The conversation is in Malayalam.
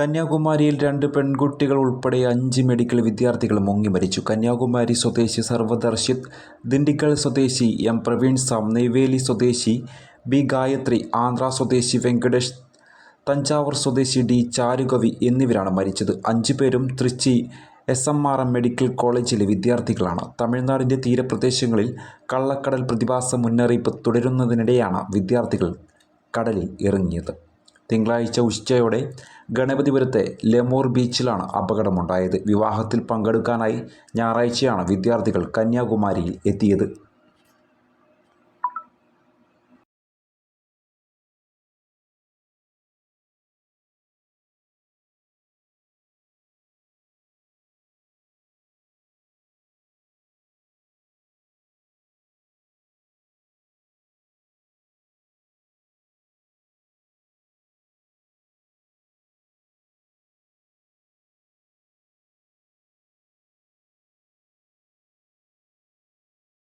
കന്യാകുമാരിയിൽ രണ്ട് പെൺകുട്ടികൾ ഉൾപ്പെടെ അഞ്ച് മെഡിക്കൽ വിദ്യാർത്ഥികൾ മുങ്ങി മരിച്ചു. കന്യാകുമാരി സ്വദേശി സർവദർശിത് ദിണ്ടിഗൽ സ്വദേശി എം പ്രവീൺ സാം നെയ്വേലി സ്വദേശി ബി ഗായത്രി ആന്ധ്ര സ്വദേശി വെങ്കടേഷ് തഞ്ചാവൂർ സ്വദേശി ഡി ചാരുകവി എന്നിവരാണ് മരിച്ചത്. അഞ്ചു പേരും Trichy S M R M medical കോളേജിലെ വിദ്യാർത്ഥികളാണ്. തമിഴ്നാടിന്റെ തീരപ്രദേശങ്ങളിൽ കള്ളക്കടൽ പ്രതിഭാസ മുന്നറിയിപ്പ് തുടരുന്നതിനിടെയാണ് വിദ്യാർത്ഥികൾ കടലിൽ ഇറങ്ങിയത്. തിങ്കളാഴ്ച ഉച്ചയോടെ ഗണപതിപുരത്തെ ലെമോർ ബീച്ചിലാണ് അപകടമുണ്ടായത്. വിവാഹത്തിൽ പങ്കെടുക്കാനായി ഞായറാഴ്ചയാണ് വിദ്യാർത്ഥികൾ കന്യാകുമാരിയിൽ എത്തിയത്.